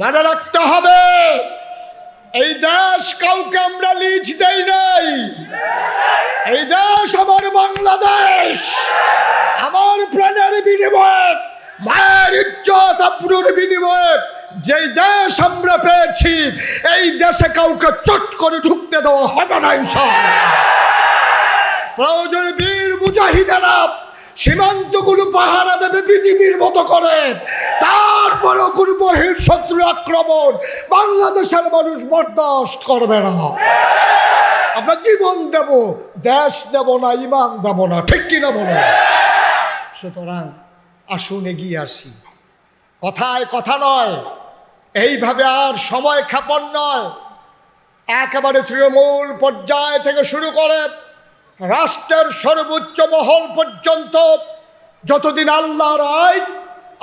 মনে রাখতে হবে। এই দেশ কাউকে আমরা লিজ দেই নাই। এই দেশ আমার বাংলাদেশ। আমার প্রাণের বিনিময়ে, মায়ের ইজ্জত আব্রুর বিনিময়ে যেই দেশ আমরা পেয়েছি, এই দেশে কাউকে চট করে ঢুকতে দেওয়া হবে না ইনশাআল্লাহ। প্রয়োজন বীর মুজাহিদেরা সীমান্তগুলো পাহারা দেবে পৃথিবীর মতো করে। তারপরেও কোন বহির শত্রু আক্রমণ বাংলাদেশের মানুষ বরদাস্ত করবে না। আমরা জীবন দেব, দেশ দেব না, ইমান দেব না, ঠিক কিনা বলো? সুতরাং আসুন এগিয়ে আসি। কথায় কথা নয়, এইভাবে আর সময় খাপন নয়। একেবারে তৃণমূল পর্যায় থেকে শুরু করে রাষ্ট্রের সর্বোচ্চ মহল পর্যন্ত যতদিন আল্লাহর আইন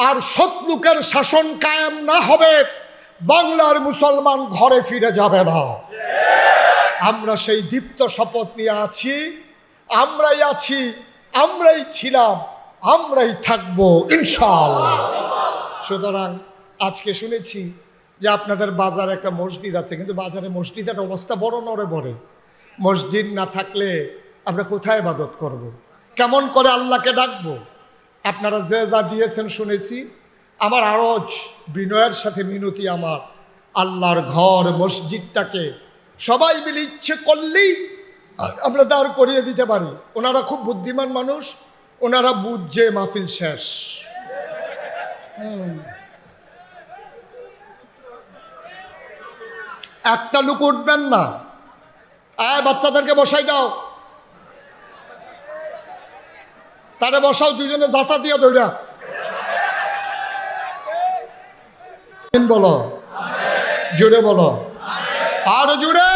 আর শত্রুকের শাসন কায়েম না হবে, বাংলার মুসলমান ঘরে ফিরে যাবে না। আমরা সেই দীপ্ত শপথ নিয়ে আছি, আমরাই আছি, আমরাই ছিলাম, আমরাই থাকব, ইনশাআল্লাহ। সুতরাং আজকে শুনেছি যে আপনাদের বাজারে একটা মসজিদ আছে, কিন্তু বাজারে মসজিদের অবস্থা বড় নড়ে বড়ে। মসজিদ না থাকলে আমরা কোথায় ইবাদত করব। কেমন করে আল্লাহকে ডাকবো? আপনারা যে যা দিয়েছেন শুনেছি। আমার আরজ, বিনয়ের সাথে মিনতি আমার। আল্লাহর ঘর, মসজিদটাকে সবাই মিলে ইচ্ছে করলেই আমরা দাঁড় করিয়ে দিতে পারি। ওনারা খুব বুদ্ধিমান মানুষ, ওনারা বুঝছে মাহফিল শেষ। একটা লুক উঠবেন না। আয়, বাচ্চাদেরকে বসাই দাও। তারে বসাও দুজনে যাতা দিয়ে দৌড়া। বলো। জুড়ে বলো। আরও জুড়ে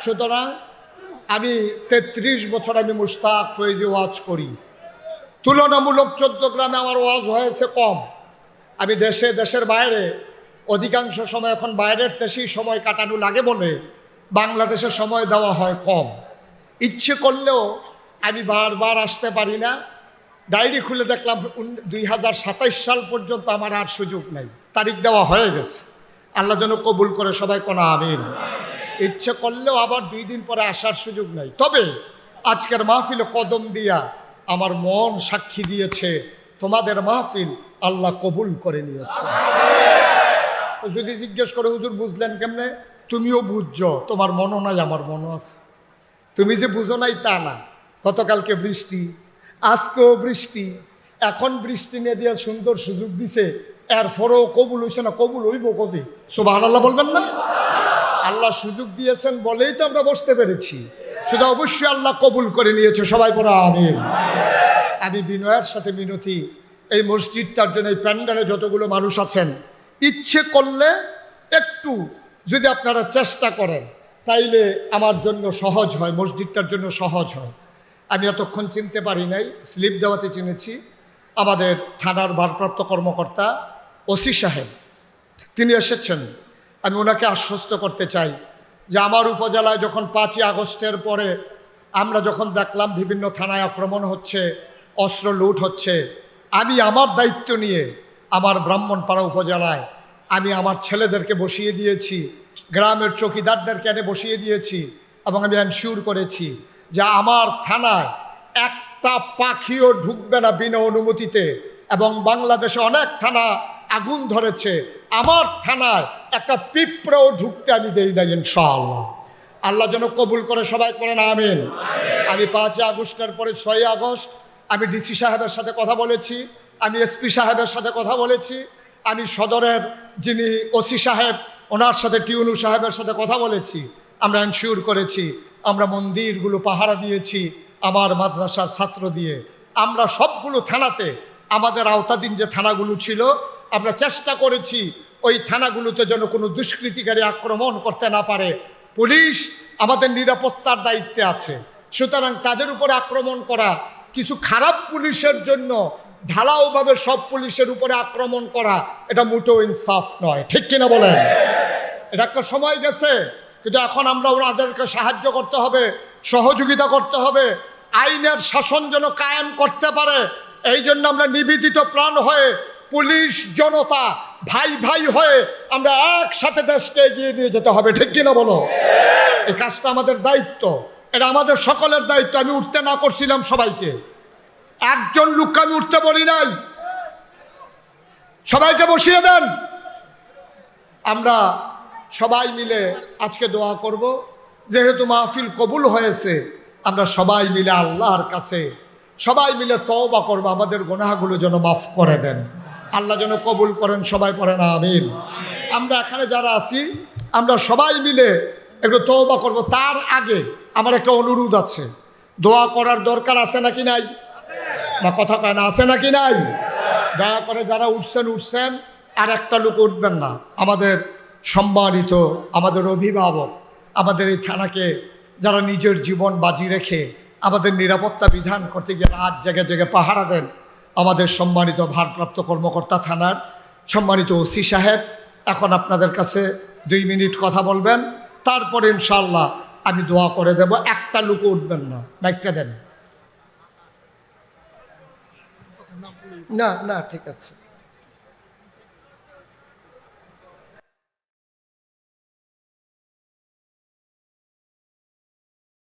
সুতরাং আমি তেত্রিশ বছর আমি মুস্তাক ফৈজি ওয়াজ করি। তুলনামূলক চোদ্দ গ্রামে আমার ওয়াজ হয়েছে কম। আমি দেশে, দেশের বাইরে, অধিকাংশ সময় এখন বাইরের দেশেই সময় কাটানো লাগে বলে বাংলাদেশে সময় দেওয়া হয় কম। ইচ্ছে করলেও আমি বারবার আসতে পারি না। ডায়েরি খুলে দেখলাম দুই হাজার সাতাইশ সাল পর্যন্ত আমার আর সুযোগ নাই। তারিখ দেওয়া হয়ে গেছে। আল্লাহ যেন কবুল করে সবাই কোনো আমিন। ইচ্ছে করলেও আবার দুই দিন পরে আসার সুযোগ নাই। তবে আজকের মাহফিল কদম দিয়া আমার মন সাক্ষী দিয়েছে, তোমাদের মাহফিল আল্লাহ কবুল করে নিয়েছে। যদি জিজ্ঞেস করে, হুজুর, বুঝলেন কেমনে? তুমিও বুঝছ, তোমার মনও নাই, আমার মনও আছে। তুমি যে বুঝো নাই, তা না। গতকালকে বৃষ্টি, আজকেও বৃষ্টি, এখন বৃষ্টি নিয়ে দিয়ে সুন্দর সুযোগ দিছে, এরপরেও কবুল হইছে না, কবুল হইব কবি? সোবাহ আল্লাহ বলবেন না? আল্লাহ সুযোগ দিয়েছেন বলেই তো আমরা বসতে পেরেছি। সেটা অবশ্যই আল্লাহ কবুল করে নিয়েছে, সবাই বলে আমিন। আমি বিনয়ের সাথে মিনতি, এই মসজিদটার জন্য, এই প্যান্ডেলে যতগুলো মানুষ আছেন, ইচ্ছে করলে একটু যদি আপনারা চেষ্টা করেন, তাইলে আমার জন্য সহজ হয়, মসজিদটার জন্য সহজ হয়। আমি এতক্ষণ চিনতে পারি নাই, স্লিপ দেওয়াতে চিনেছি। আমাদের থানার ভারপ্রাপ্ত কর্মকর্তা ওসি সাহেব, তিনি এসেছেন। আমি ওনাকে আশ্বস্ত করতে চাই যে আমার উপজেলায় যখন পাঁচই আগস্টের পরে আমরা যখন দেখলাম বিভিন্ন থানায় আক্রমণ হচ্ছে, অস্ত্র লুট হচ্ছে, আমি আমার দায়িত্ব নিয়ে আমার ব্রাহ্মণপাড়া উপজেলায় আমি আমার ছেলেদেরকে বসিয়ে দিয়েছি, গ্রামের চৌকিদারদেরকে এনে বসিয়ে দিয়েছি এবং আমি এনশিওর করেছি যে আমার থানায় একটা পাখিও ঢুকবে না বিনা অনুমতিতে এবং বাংলাদেশে অনেক থানা আগুন ধরেছে। আমার থানায় একটা পিঁপড়াও ঢুকতে আমি দেই না ইনশাআল্লাহ। আল্লাহ যেন কবুল করে সবাই করেন আমিন। আমি পাঁচই আগস্টের পরে ছয়ই আগস্ট আমি ডিসি সাহেবের সাথে কথা বলেছি, আমি এসপি সাহেবের সাথে কথা বলেছি, আমি সদরের যিনি ওসি সাহেব, ওনার সাথে টিউনু সাহেবের সাথে কথা বলেছি। আমরা এনশিওর করেছি আমরা মন্দিরগুলো পাহারা দিয়েছি, আমার মাদ্রাসার ছাত্র দিয়ে। আমরা সবগুলো থানাতে, আমাদের আওতাধীন যে থানাগুলো ছিল, আমরা চেষ্টা করেছি ওই থানাগুলোতে যেন কোনো দুষ্কৃতিকারী আক্রমণ করতে না পারে। পুলিশ আমাদের নিরাপত্তার দায়িত্বে আছে। সুতরাং তাদের উপরে আক্রমণ করা, কিছু খারাপ পুলিশের জন্য ঢালাওভাবে সব পুলিশের উপরে আক্রমণ করা, এটা মোটেও ইনসাফ নয়। ঠিক কিনা বলেন? এটা একটা সময় গেছে কিন্তু এখন আমরা ওনাদেরকে সাহায্য করতে হবে, সহযোগিতা করতে হবে, আইনের শাসন যেন কায়েম করতে পারে, এই জন্য আমরা নিবেদিত প্রাণ হয়ে পুলিশ জনতা ভাই ভাই হয়ে আমরা একসাথে দেশকে এগিয়ে নিয়ে যেতে হবে, ঠিক কিনা বলো? এই কাজটা আমাদের দায়িত্ব, এটা আমাদের সকলের দায়িত্ব, আমি উঠতে না করছিলাম সবাইকে। একজন লোককে আমি উঠতে বলি নাই। সবাইকে বসিয়ে দেন। আমরা সবাই মিলে আজকে দোয়া করব। যেহেতু মাহফিল কবুল হয়েছে, আমরা সবাই মিলে আল্লাহর কাছে সবাই মিলে তওবা করব। আমাদের গোনাহগুলো যেন মাফ করে দেন। আল্লাহ যেন কবুল করেন, সবাই পড়েন, আমিন। আমরা এখানে যারা আছি, আমরা সবাই মিলে একটু তওবা করব। তার আগে আমার একটা অনুরোধ আছে। দোয়া করার দরকার আছে নাকি নাই? বা কথা কয় না, আছে নাকি নাই? দয়া করে যারা উঠছেন উঠছেন, আর একটা লোক উঠবেন না। আমাদের সম্মানিত আমাদের অভিভাবক, আমাদের এই থানাকে যারা নিজের জীবন বাজি রেখে আমাদের নিরাপত্তা বিধান করতে গিয়ে রাত জেগে জেগে পাহারা দেন, আমাদের সম্মানিত ভারপ্রাপ্ত কর্মকর্তা থানার সম্মানিত ওসি সাহেব, এখন আপনাদের কাছে দুই মিনিট কথা বলবেন। তারপরে ইনশাল্লাহ আমি দোয়া করে দেব, একটা লোক উঠবেন না, মাইকটা দেন। না না, ঠিক আছে।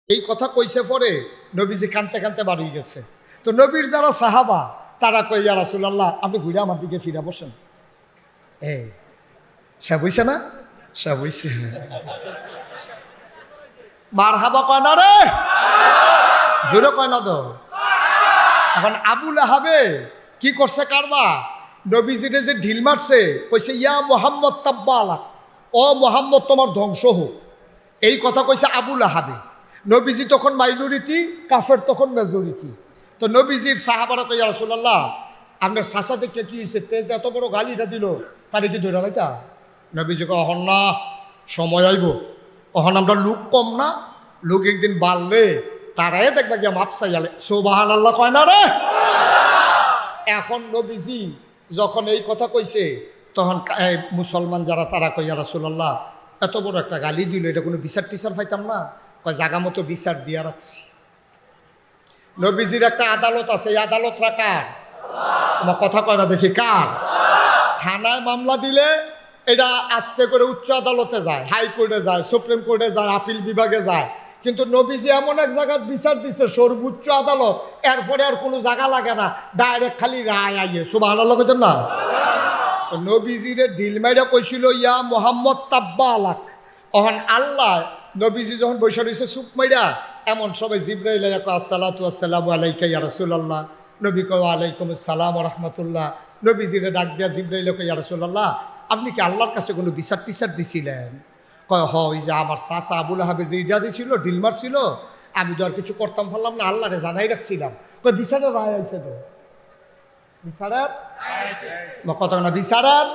এই কথা কইছে পরে নবীজি কানতে কানতে বাড়ি গেছে। তো নবীর যারা সাহাবা, তারা কই ইয়া রাসূলুল্লাহ, আপনি ঘুরে আমার দিকে ফিরে বসেন। এই সে বুঝছে না? সে বুঝছে। মার হাবা কয়, না রে! জোরে কয় না তো। এখন আবুল আহাবে কি করছে কারবা? নবীজিরে যে ঢিল মারছে, কইছে, ইয়া মোহাম্মদ তাব্বালা, ও মোহাম্মদ, তোমার ধ্বংস হোক। এই কথা কইছে আবুল আহাবে নবীজি তখন মাইনরিটি কাফের তখন মেজরিটি তো নবীজির সাহাবারা কইয়া রসুল্লাহ আপনার শাসা দেখে কি হয়েছে তেজ এত বড় গালিটা দিল, তারে কি ধরে লাইতা নবীজি কয়, অহন না, সময় আইব। অহন আমরা লোক কম না, লোক একদিন বাড়লে তারাই দেখবা গিয়া মাপসাই আলে সোবাহান আল্লাহ কয় না রে। এখন নবীজি যখন এই কথা কইছে, তখন মুসলমান যারা, তারা কইয়া রাসুল্লাহ এত বড় একটা গালি দিল, এটা কোনো বিচার টিচার পাইতাম না। কয়, জাগা মতো বিচার দিয়া রাখছি। নবীজির একটা আদালত আছে, এই আদালতটা কার? আমার কথা কয় না, দেখি কার? থানায় মামলা দিলে এটা আস্তে করে উচ্চ আদালতে যায়, হাইকোর্টে যায়, সুপ্রিম কোর্টে যায়, আপিল বিভাগে যায়। কিন্তু নবীজি এমন এক জায়গায় বিচার দিছে, সর্বোচ্চ আদালত, এরপরে আর কোনো জায়গা লাগে না, ডাইরেক্ট খালি রায় আইয়ে সুবাহ লগেছেন না? নবীজিরে ঢিল মাইরা কইছিল, ইয়া মোহাম্মদ তাব্বা আলাক অহন আল্লাহ নবীজি যখন বৈশা রয়েছে সুপ মাইরা এমন সবাই জিব্রাইল আসসালাতু আসসালামু আলাইকা ইয়া রাসূলুল্লাহ। নবী কয় আলাইকুম আসসালাম রহমতুল্লাহ। নবীজিরে ডাক দিয়া জিব্রাইল কয়, ইয়া রাসূলুল্লাহ, আপনি কি আল্লাহর কাছে কোনো বিচার টিচার দিছিলেন? কয় হ ওই যে আমার চাচা আবুল হাবে যে ইডা দিছিল, ডিল মারছিল, আমি তো আর কিছু করতাম পারলাম না, আল্লাহরে জানাই রাখছিলাম। কয়, বিচারের রায় আইছে তো? বিচারের? কত না বিচারের?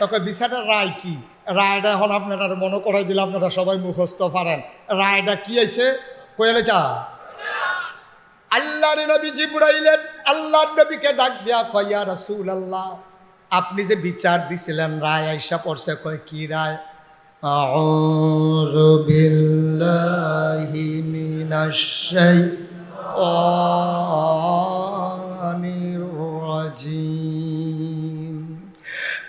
তখন বিচারের রায় কি? রায়টা এখন আপনারা মনে করাই দিলে আপনারা সবাই মুখস্থ পারেন। রায়টা কি আইছে? কইলে যা আল্লাহর নবী জিবরাইলেন আল্লাহর নবীকে ডাক দিয়া কয়া রাসূল আল্লাহ আপনি যে বিচার দিছিলেন, রায় আইসা পড়ছে, কয়, কি রায়? আউযু বিল্লাহি মিনাশ শাইতানির রাজিম।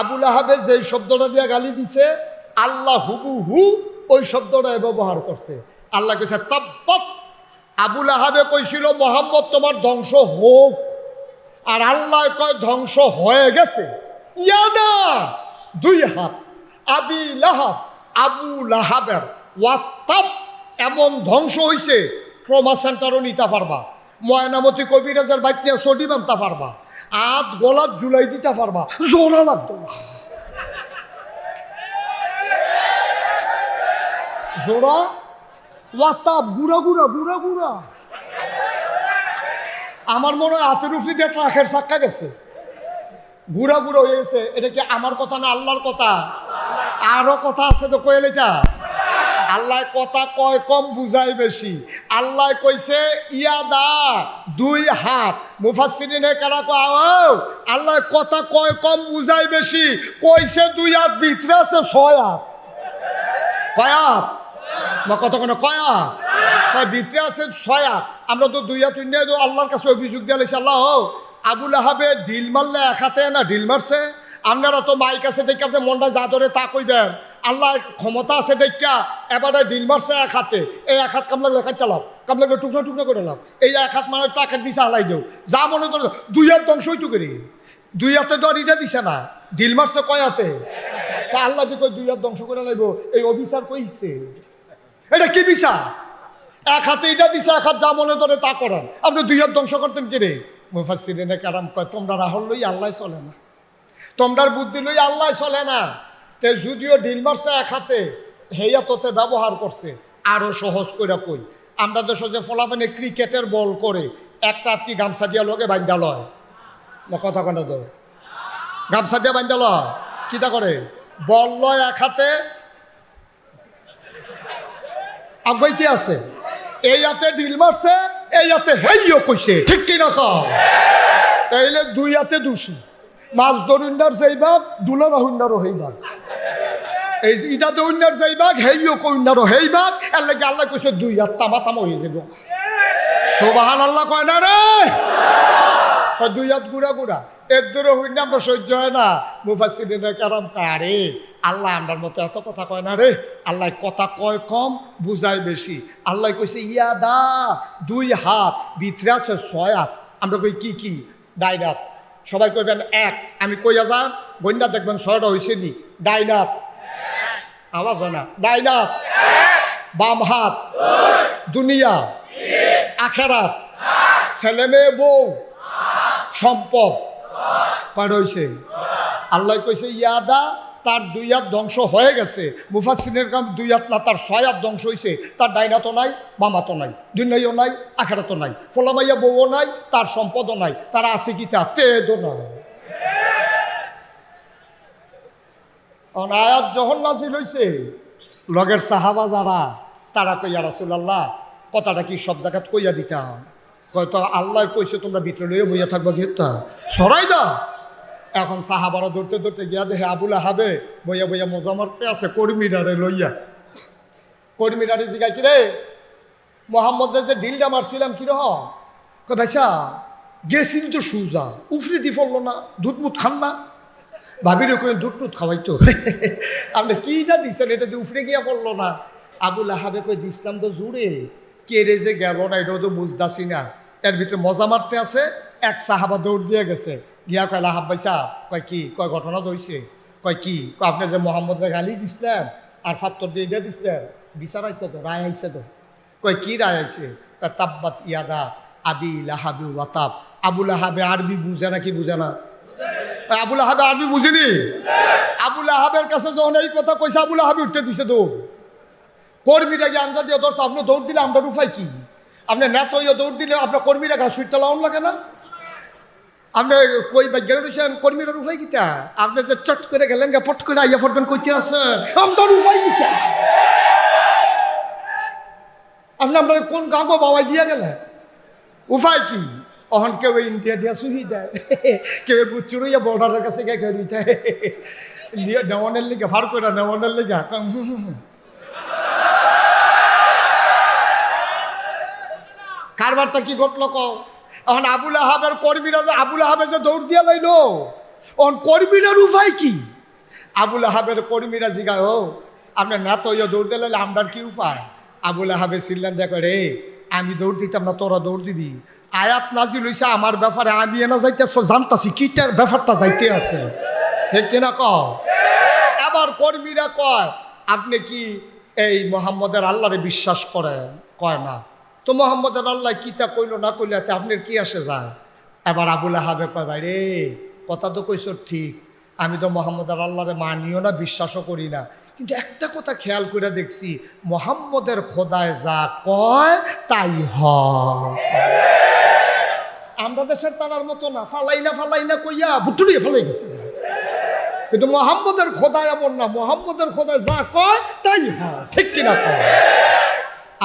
আবুল আহাবে যেই শব্দটা দিয়া গালি দিছে, আল্লাহ হুবু হু ওই শব্দটা ব্যবহার করছে। আল্লাহ কইছে, তাব্বাত! আবুল আহাবে কইছিল, মোহাম্মদ, তোমার ধ্বংস হোক। আর আল্লাহ কয়, ধ্বংস হয়ে গেছে। ইয়াদা! দুই হাত। আবি লাহাব, আবু লাহাবের ওয়াত্তাব এমন ধ্বংস হইছে, ট্রমা সেন্টারও নিতে পারবা। ময়নামতি কবিরাজের বাইক নিয়ে চটি বানতে পারবা। আত গোলাপ জুলাই দিতে পারবা। জোড়া লাগতো। জোড়া? ওয়াত্তাব গুড়া গুড়া গুড়া গুড়া আমার মনে হয় হাতের উফরি দিয়ে ট্রাকের চাক্কা গেছে। গুড়া গুড়া হয়ে গেছে। এটা কি আমার কথা না আল্লাহর কথা? আরও কথা আছে তো কয়েল এটা আল্লাহ কথা কয় কম বুঝাই বেশি। আল্লাহ কইছে, ইয়া দা, দুই হাত। মুফাসসিরিনে কারা আও, আল্লাহ কথা কয় কম বুঝাই বেশি। কইছে, দুই হাত, ভিতরে আছে ছয় হাত। কয় হাত? না কত কোনো কয় হাত? কয়, ভিতরে আছে ছয় হাত। আমরা তো দুই হাত উন্নয় আল্লাহর কাছে অভিযোগ দিয়ে লাইছি আল্লাহ আবুল আহাবে ঢিল মারলে এক হাতে না ঢিল মারছে? আপনারা তো মাইক আছে দেখে আপনি মনটা যা ধরে তা কইবেন। আল্লাহ ক্ষমতা আছে দেখা এবারে ঢিল মারছে এক হাতে। এই এক হাত কামলা লেখা চালাও কামলা টুকরো টুকরো করে লাও এই এক হাত মানে টাকার নিচে হালাই দেও। যা মনে ধরে দুই হাত ধ্বংস হইতো করি। দুই হাতে তো আর এটা দিছে না। ঢিল মারছে কয় হাতে? তা আল্লাহ কই দুই হাত ধ্বংস করে লাগব এই অফিসার কইছে এটা কি বিচার এক হাতে এটা দিছে, এক হাত যা মনে ধরে তা করেন আপনি দুই হাত ধ্বংস করতেন কি রে? মুফাসিরিনে কারাম কয়, তোমরা রাহুল লই আল্লাহ চলে না। তোমরার বুদ্ধি লই আল্লাহ চলে না। তে যদিও ডিল মারছে এক হাতে হেয়া তোতে ব্যবহার করছে। আরও সহজ করে কই, আমরা দেশ যে ফলাফানে ক্রিকেটের বল করে একটা কি গামছা দিয়া লগে বান্ধা লয়। কথা কেন তো। গামছা দিয়া বান্ধা লয়, কিতা করে? বল লয় এক হাতে। আগাইতে আছে। এই হাতে ডিল মারছে, এই হাতে হেইও কইছে, ঠিক কিনা কও? তাইলে দুই হাতে দোষী। মাছ ধরুন্ডার যাইবাক দুলা রাহুন্ডারও হইবাক এই ইটা দৌন্ডার যাইবাক, হেইও কইন্ডারও হইবাক, এর লাগে আল্লাহ কইছে দুই হাত তামা তামা হয়ে যাব সোবাহান আল্লাহ কয় না রে? দুই হাত গুড়া গুড়া। এর দূরে হইনা আমরা সহ্য হয় না। মুফাসিরিনে কারাম কারে আল্লাহ আমরার মতো এত কথা কয় না রে। আল্লাহ কথা কয় কম, বুঝায় বেশি। আল্লাহ কইছে, ইয়া দা, দুই হাত, ভিতরে আছে ছয় হাত। আমরা কই, কি কি? ডাইনাত। সবাই কইবেন, এক। আমি কইয়া যাম গন্যা দেখবেন ছয়টা হয়েছে নি। ডাইনাত। আওয়াজ হয় না। ডাইনাত বাম হাত। দুনিয়া। আখেরাত। ছেলে মেয়ে, বউ। সম্পদ। কয় আল্লাহ কইছে, ইয়াদা তার দুই হাত ধ্বংস হয়ে গেছে। মুফাসিনের কাম দুই হাত না, তার ছয় হাত ধ্বংস হয়েছে তার ডাইনাতো নাই বামাতো নাই, দুনিয়াও নাই আখেরাতো নাই। ফলামাইয়া বউও নাই, তার সম্পদও নাই। তারা আছে কি তা? তেদও নাই। অন আয়াত যখন নাজিল হয়েছে লগের সাহাবা যারা, তারা কইয়া, রাসুলাল্লাহ, কথাটা কি সব জায়গাত কইয়া দিতাম? হয়তো আল্লাহ কইছে তোমরা ভিতরে লইয়া বইয়া থাকবা ঘেরতা সরাই দা এখন সাহাবারা ধরতে ধরতে গিয়া দেহে আবুলা হাবে বইয়া বইয়া মজা মারতে আছে কর্মীরারে লইয়া। কর্মীরারে জিগাই কি রে মোহাম্মদ যে ঢিলটা মারছিলাম কি রহ ভাইসা গেছিল তো সুজা, উফরি দি ফললো না দুধ মুধ খান না। ভাবির কই দুধ টুধ খাওয়াইতো। আপনি কিটা দিচ্ছেন এটা দিয়ে উফরে গিয়া পড়ল না। আবুল আহাবে কই দিছিলাম তো জুড়ে। কেড়ে যে গেল না, এটাও তো বুঝতাছি না। এর ভিতরে মজা মারতে আছে, এক সাহাবা দৌড় দিয়ে গেছে। গিয়া কয়, লাহাব ভাইসা কয় কি, কয় ঘটনা তো হইছে। কয় কি, কয় আপনি যে মোহাম্মদরে গালি দিছিলেন আর ফাত্তর দিয়ে এটা দিছিলেন বিচার আইছে তো, রায় আইছে তো? কয়, কি রায় আইছে? তা তাব্বাত ইয়াদা আবি লাহাবি ওয়াতাব। আবুল আহাবে আরবি বুঝে না কি বুঝে না? আবুল আহাবে আরবি বুঝিনি। আবুল আহাবের কাছে যখন এই কথা কইছে, আবুল আহাবি উঠতে দিছে দৌড়। কর্মীরা গিয়ে আন্দা দিয়ে ধরছে আপনি দৌড় দিলে আমরা উপায় কি? আপনি নেত হইয়া দৌড় দিলে আপনার কর্মীরা ঘাস সুইটটা লাউন লাগে না? আপনি কই বা গেছেন কর্মীরা উপায় কিতা? আপনি যে চট করে গেলেন গা পট করে আইয়া পড়বেন কইতে আছে। আমরা উপায় কিতা? আপনি আপনার কোন গাঁগো বাবাই দিয়া গেলেন? উপায় কি? অহন কেউ ইন্ডিয়া দিয়া সুহি দেয়। কেউ চুরইয়া বর্ডারের কাছে গিয়ে কেউ দেয়। নেওয়ানের লিগে ফার করে নেওয়ানের লিগে হুম কারবারটা কি ঘটলো ক এখন আবুল আহাবের কর্মীরা যে আবুল আহাবে যে দৌড় দিয়া লাইল এখন কর্মীরার উপায় কি? আবুল আহাবের কর্মীরা জিগায়, ও, আপনার না তো ইয়ে দৌড় দিলে আমরার কি উপায়? আবুল আহাবে সিল্লান দেখো রে, আমি দৌড় দিতাম না, তোরা দৌড় দিবি। আয়াত নাজিল হইছে, আমার ব্যাপারে আমি এনা যাইতেছ, জানতাছি কিটার ব্যাপারটা যাইতে আছে। ঠিক কিনা ক আবার কর্মীরা কয়, আপনি কি এই মোহাম্মদের আল্লাহরে বিশ্বাস করেন? কয়, না। তো মোহাম্মদের আল্লাহ কিতা কইল, না কইলে, এতে আপনার কি আসে যায়? এবার আবুল আহাবে কয় ভাই রে কথা তো কইস ঠিক। আমি তো মোহাম্মদের আল্লাহরে মানিও না, বিশ্বাসও করি না। কিন্তু একটা কথা খেয়াল করে দেখছি, মোহাম্মদের খোদায় যা কয়, তাই হয়। আমরা দেশের তারার মতো না ফালাই না ফালাই না কইয়া বুটুরিয়ে ফেলাই গেছে। কিন্তু মোহাম্মদের খোদায় এমন না, মোহাম্মদের খোদায় যা কয়, তাই হয়, ঠিক কিনা কয়?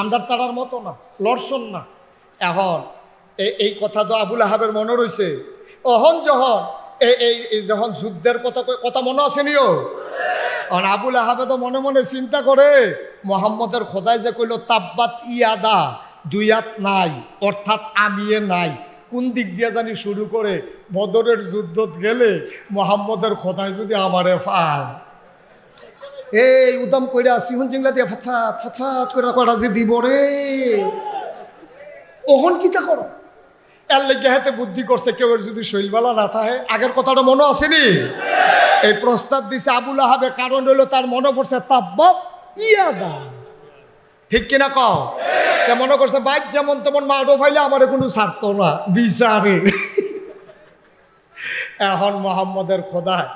আমরা তারার মতো না লড়ছন না। এখন এই কথা তো আবুল আহাবের মনে রয়েছে অহন যখন এই যখন যুদ্ধের কথা কথা মনে আছে নিও? আর আবুল আহাবে তো মনে মনে চিন্তা করে, মোহাম্মদের খোদায় যে কইল, তাব্বাত ইয়াদা, দুই হাত নাই, অর্থাৎ আমিয়ে নাই। কোন দিক দিয়ে জানি শুরু করে বদরের যুদ্ধত গেলে মোহাম্মদের খোদায় যদি আমারে পায় এই উদম কইরা আসি হুন জিংলা দিয়ে ফাতফাত ফাতফাত করে করা যে দিব রে। ওহন কিতা করো? এর লেগে হাতে বুদ্ধি করছে কেউ যদি শৈলবালা না থাকে। আগের কথাটা মনে আসেনি এই প্রস্তাব দিছে আবুল আহাবে কারণ হলো তার মনে পড়ছে তাব্বাত ইয়াদা ঠিক কিনা কও? তে মনে করছে বাইক যেমন তেমন মাঠও ফাইলে আমার কোনো ছাড়তো না, বিচারে। এখন মোহাম্মদের খোদায়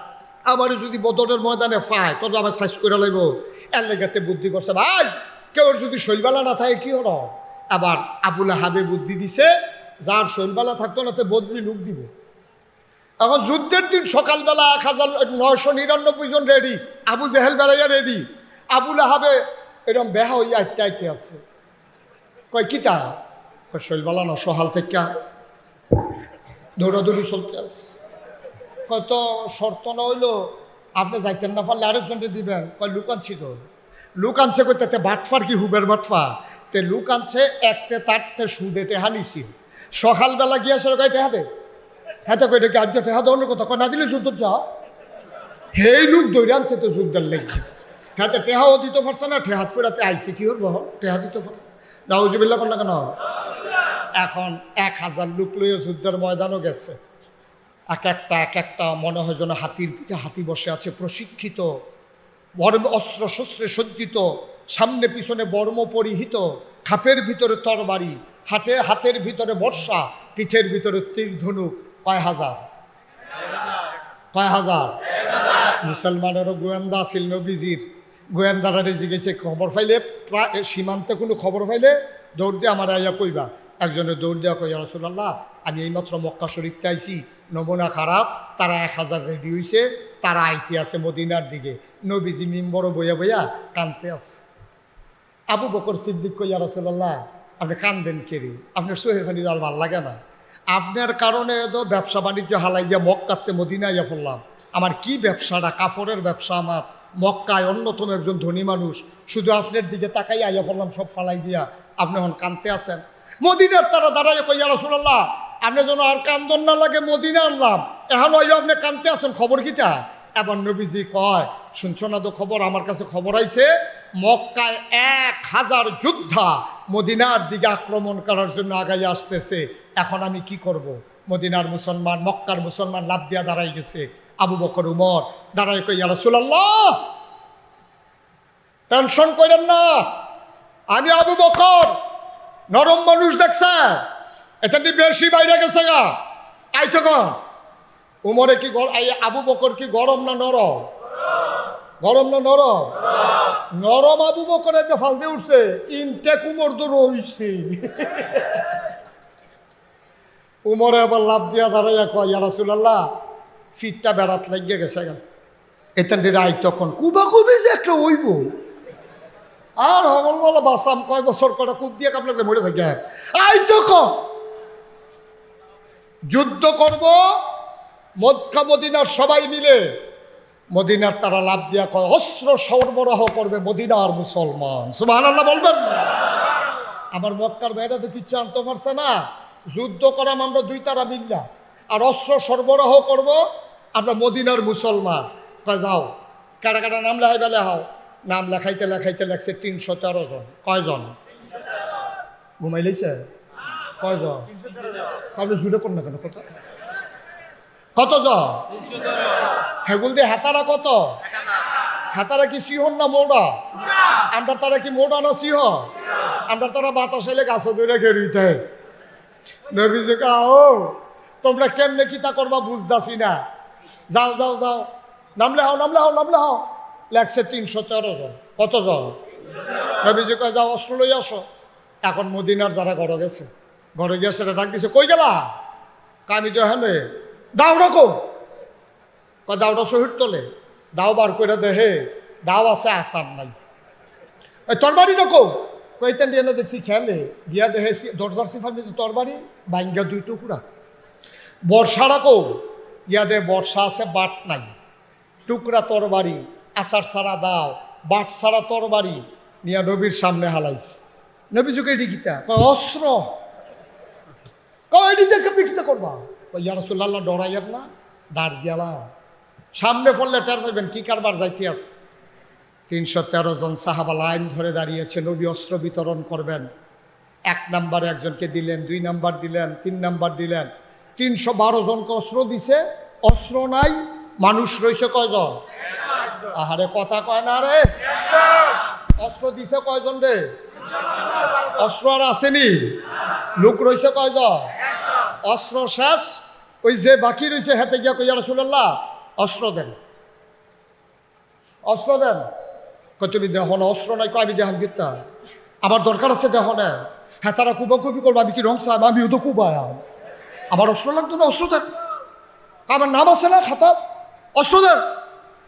আবার যদি বদরের ময়দানে পায় তবে আবার সাইজ করে লইব। লেগাতে বুদ্ধি করছে, ভাই, কেউ যদি শৈলবালা না থাকে কি হলো? আবার আবুল হাবে বুদ্ধি দিছে, যার শৈলবালা থাকতো না, তে বদলি লুক দিব। এখন যুদ্ধের দিন, সকালবেলা এক হাজার নয়শো নিরানব্বই জন রেডি আবু জেহেল বেড়াইয়া রেডি আবুল হাবে এরকম বেহা হইয়া আটটাইতে আছে? কয়, কিতা? শৈলবালা না সহাল থেকে দৌড়াদৌড়ি চলতে আছে। কত শর্ত না হইল আপনি যাইতেন না পারলে আরেকজনকে দিবেন। কয়, লুক আনছি তো। লুক আনছে কই, তাতে বাটফার কি হুবের বাটফা? তে লুক আনছে একতে তাটতে সুদে টেহা নিছি। সকালবেলা গিয়া সে কয়, টেহা দে। হ্যাঁ তো কই টেকে আজ টেহা দেওয়ার কথা? কয়, না দিলে যুদ্ধ যা হেই লুক দৌড়ে আনছে তো যুদ্ধের লেগে। হ্যাঁ তো টেহাও দিতে পারছে না, টেহাত ফেরাতে আইসে কি হল বহ টেহা দিতে পারে নাউজুবিল্লা কোন না কেন? এখন এক হাজার লোক লইয়া যুদ্ধের ময়দানও গেছে। এক একটা এক একটা মনে হয় যেন হাতির পিঠে হাতি বসে আছে, প্রশিক্ষিত, বর্ম অস্ত্র শস্ত্রে সজ্জিত, সামনে পিছনে বর্ম পরিহিত, খাপের ভিতরে তরবারি, হাতে, হাতের ভিতরে বর্ষা, পিঠের ভিতরে তীর ধনুক, কয় হাজার? কয় হাজার? মুসলমানেরও গোয়েন্দা ছিল নবীজির। গোয়েন্দারা জিজ্ঞেসে খবর পাইলে, প্রায় সীমান্তে কোনো খবর পাইলে দৌড় দিয়ে আমার আইয়া কইবা। একজনে দৌড় দেওয়া কইয়া রসুল্লাহ আমি এইমাত্র মক্কা শরীফতে আইছি, নমুনা খারাপ, তারা এক হাজার রেডি হইছে, তারা আইতে আছে মদিনার দিকে। নবীজি মিম্বরও বইয়া বইয়া কানতে আছে। আবু বকর সিদ্দিক কইয়া রসুল্লাহ আপনি কান্দেন কেরি আপনার সোহের খানি আর ভালো লাগে না। আপনার কারণে তো ব্যবসা বাণিজ্য হালাই গিয়া মক্কাতে মদিনা ইয়া পড়লাম। আমার কি ব্যবসাটা? কাপড়ের ব্যবসা আমার। মক্কায় অন্যতম একজন ধনী মানুষ শুধু আপনার দিকে তাকাই আইয়া পড়লাম সব ফালাই দিয়া আপনি এখন কানতে আছেন। মদিনার তারা দাঁড়াইয়া কইয়া রসুল্লাহ আপনি যেন আর কান্দন না লাগে মদিনা আনলাম। এখন ওই আপনি কানতে আছেন, খবর কিটা? এবার নবীজি কয়, শুনছো না তো খবর? আমার কাছে খবর আইছে, মক্কায় এক হাজার যোদ্ধা মদিনার দিকে আক্রমণ করার জন্য আগাই আসতেছে। এখন আমি কি করব। মদিনার মুসলমান, মক্কার মুসলমান লাভ দিয়া দাঁড়াই গেছে। আবু বকর উমর। দাঁড়াই কইয়া রসুল্লাহ টেনশন করেন না। আমি আবু বকর। নরম মানুষ দেখছে। এটা বেশি বাইরে গেছে গা। আই তো। উমরে কি আবু বকর কি গরম না নরম? গরম না নরম? নরম আবু বকর একটা ফালতে উঠছে। ইনটেক উমর তো রইছে উমরে আবার লাভ দিয়া দাঁড়াইয়া কয়, ইয়া ফিটটা বেড়াত লাগিয়ে গেছে গা। এতেন রাই তখন, কুবা কুবি যে একটা হইব আর হবল বলা বাসাম কয় বছর করে কূপ দিয়ে কাপড়ে মরে থাকে। আই তখন যুদ্ধ করব, মক্কা, মদিনার সবাই মিলে। মদিনার তারা লাভ দিয়া কয়, অস্ত্র সরবরাহ করবে মদিনার মুসলমান। সুবাহ বলবেন না? আমার মক্কার বাইরে তো কিচ্ছু আনতে পারছে না। যুদ্ধ করাম আমরা দুই তারা মিল্লা। আর অস্ত্র সরবরাহ করব আমরা মদিনার মুসলমান। কয়, যাও। কারা কারা নাম লেখাই বেলে হও নাম লেখাইতে লেখাইতে লেখছে তিনশো তেরো জন। কয়জন? ঘুমাইলেছে কয়জন? তাহলে জুড়ে কোন না কেন কত কত জন হেগুল দিয়ে হেতারা কত? হ্যাঁ তারা কি সিহন না মোড়া? আমরা তারা কি মোড়া না সিহ? আমরা তারা বাতাস এলে গাছ ধরে খেরিতে নবীজি কাও তোমরা কেমনে কিতা করবা বুঝতাছি না। যাও যাও যাও। নামলে হাও নামলে হাও নামলে হাও। লেখছে তিনশো তেরো জন। কত জন নবীজি কয়, যাও, অস্ত্র লই আসো। এখন মদিনার যারা ঘরে গেছে, ঘরে গিয়ে সেটা ডাক দিছে, কই গেলা? কামি তো হ্যাঁ দাও কয় দাওটা শহীদ তোলে। দাও বার করে দেহে দাও আছে আসার নাই। ওই তরবারি রাখো কইতেন দিয়ে দেখছি খেলে গিয়া দেহে দরজার সিফার তরবারি বাইঙ্গা দুই টুকরা। বর্ষা রাখো গিয়া দে বর্ষা আছে, বাট নাই। টুকরা তরবারি আসার সারা দাও, বাট সারা তরবারি নিয়া নবীর সামনে হালাইছে। নবী যুগে ডিকিতা কয়, অস্ত্র। কয় দেখে বিকিতা করবা? ইয়া রাসূলুল্লাহ ডরাইয়ার না, দাঁড় গেলাম সামনে ফললে টের পাইবেন কি কারবার যাইতে আছে। তিনশো তেরো জন সাহাবা লাইন ধরে দাঁড়িয়েছে, নবী অস্ত্র বিতরণ করবেন। এক নাম্বারে একজনকে দিলেন, দুই নাম্বার দিলেন, তিন নাম্বার দিলেন। তিনশো বারো জনকে অস্ত্র দিছে। অস্ত্র নাই, মানুষ রয়েছে কয়জন? আহারে, কথা কয় না রে। অস্ত্র দিছে কয়জন রে? অস্ত্র আর আসেনি। লোক রয়েছে কয়জন? অস্ত্র শেষ, ওই যে বাকি রয়েছে হেতে গিয়া কইয়া রসুল্লাহ অস্ত্র দেন। অস্ত্র দেন। তুমি দেহ না অস্ত্র নাই কই আমি গীতা আমার দরকার আছে দেহ না হ্যাঁ তারা কুবা কুবি করব, আমি কি রং সাহেব আমিও তো কুবায় আমার অস্ত্র লাগতো না, অস্ত্র দেন। আমার নাম আছে না খাতার অস্ত্র দেন।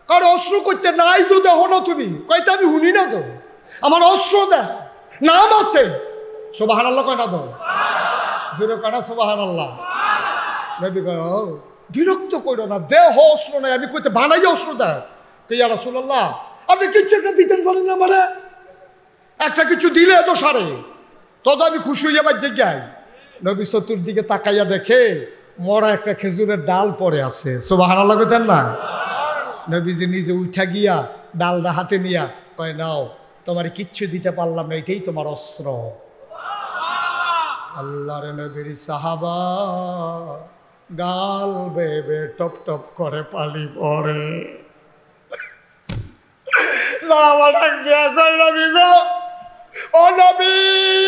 কারণ অস্ত্র করতে নাই তো দেহ না তুমি। কইতে আমি শুনি না তো। আমার অস্ত্র দেন। নাম আছে। সোবাহান আল্লাহ কয় না তো কানা সোবাহান আল্লাহ বিরক্ত করো না, দেহ অস্ত্র নাই, আমি কইতে বানাই অস্ত্র দেয় কইয়া রাসূলুল্লাহ, আপনি কিচ্ছু একটা দিতেন পারেন না আমারে? একটা কিছু দিলে তো সারে তত আমি খুশি হয়ে যাবার জায়গায় নবী চতুর্দিকে তাকাইয়া দেখে মরা একটা খেজুরের ডাল পড়ে আছে। সোবাহান আল্লাহ কইতেন না? নবীজি নিজে উঠা গিয়া ডালটা হাতে নিয়া কয় নাও তোমার কিচ্ছু দিতে পারলাম না এটাই তোমার অস্ত্র। আল্লাহর নবীর সাহাবা গাল বেবে টপ টপ করে পালি পড়ে। সাহাবা ডাক দিয়া কয় নবী গো। ও নবী!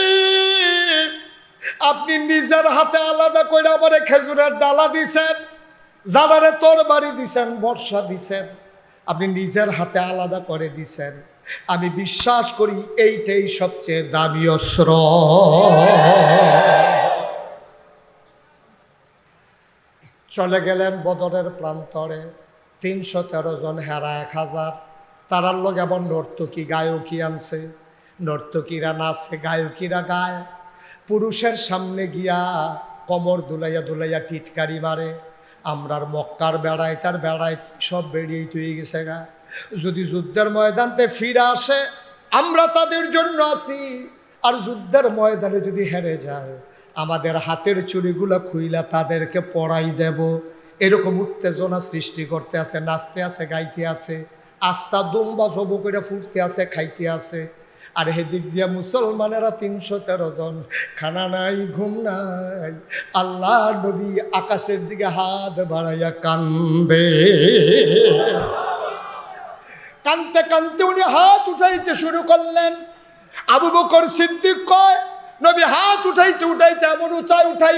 আপনি নিজের হাতে আলাদা করে আমারে খেজুরের ডালা দিছেন জানারে তোর বাড়ি দিছেন, বর্ষা দিছেন। আপনি নিজের হাতে আলাদা করে দিছেন। আমি বিশ্বাস করি এইটাই সবচেয়ে দামি অস্ত্র। চলে গেলেন বদরের প্রান্তরে, তিনশো তেরো জন হেরা এক হাজার। তারার লোক এমন নর্তকী গায়কী আনছে। নর্তকীরা নাচে, গায়কীরা গায়। পুরুষের সামনে গিয়া কমর দুলাইয়া দুলাইয়া টিটকারি মারে। আমরার মক্কার বেড়ায়, তার বেড়ায় সব বেরিয়েই তুই গেছে গা। যদি যুদ্ধের ময়দানতে ফিরে আসে, আমরা তাদের জন্য আসি আর যুদ্ধের ময়দানে যদি হেরে যায়, আমাদের হাতের চুরিগুলো খুইলা তাদেরকে পড়াই দেব। এরকম উত্তেজনা সৃষ্টি করতে আছে, নাচতে আছে, গাইতে আছে, আস্তা দুম্বা জব করে ফুটতে আছে, খাইতে আছে। আর হেদিক দিয়া মুসলমানেরা তিনশো তেরো জন। খানা নাই, ঘুম নাই। আল্লাহ নবী আকাশের দিকে হাত বাড়াইয়া কান্দে। কানতে কানতে উনি হাত উঠাইতে শুরু করলেন। আবু বকর সিদ্দিক কয়, নবী, হাত উঠাইতে উঠাইতে এমন উঁচাই উঠাই